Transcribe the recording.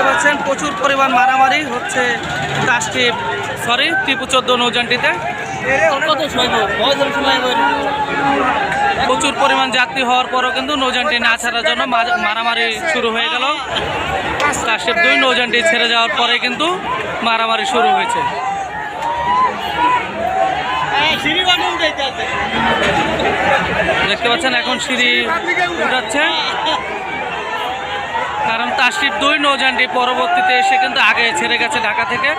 দেখতে পাচ্ছেন, প্রচুর পরিমাণ মারামারি হচ্ছে কাস্টিপ সরি টিপু চোদ্দ নৌজানটিতে প্রচুর পরিমাণ যাত্রী হওয়ার পরও কিন্তু নৌজানটি না ছাড়ার জন্য মারামারি শুরু হয়ে গেল। কাশেপ দুই নৌজানটি ছেড়ে যাওয়ার পরে কিন্তু মারামারি শুরু হয়েছে। দেখতে পাচ্ছেন, এখন সিঁড়ি উঠাচ্ছে। তাসিফ দুই নৌজানটি পরবর্তীতে এসে কিন্তু আগে ছেড়ে গেছে ঢাকা থেকে।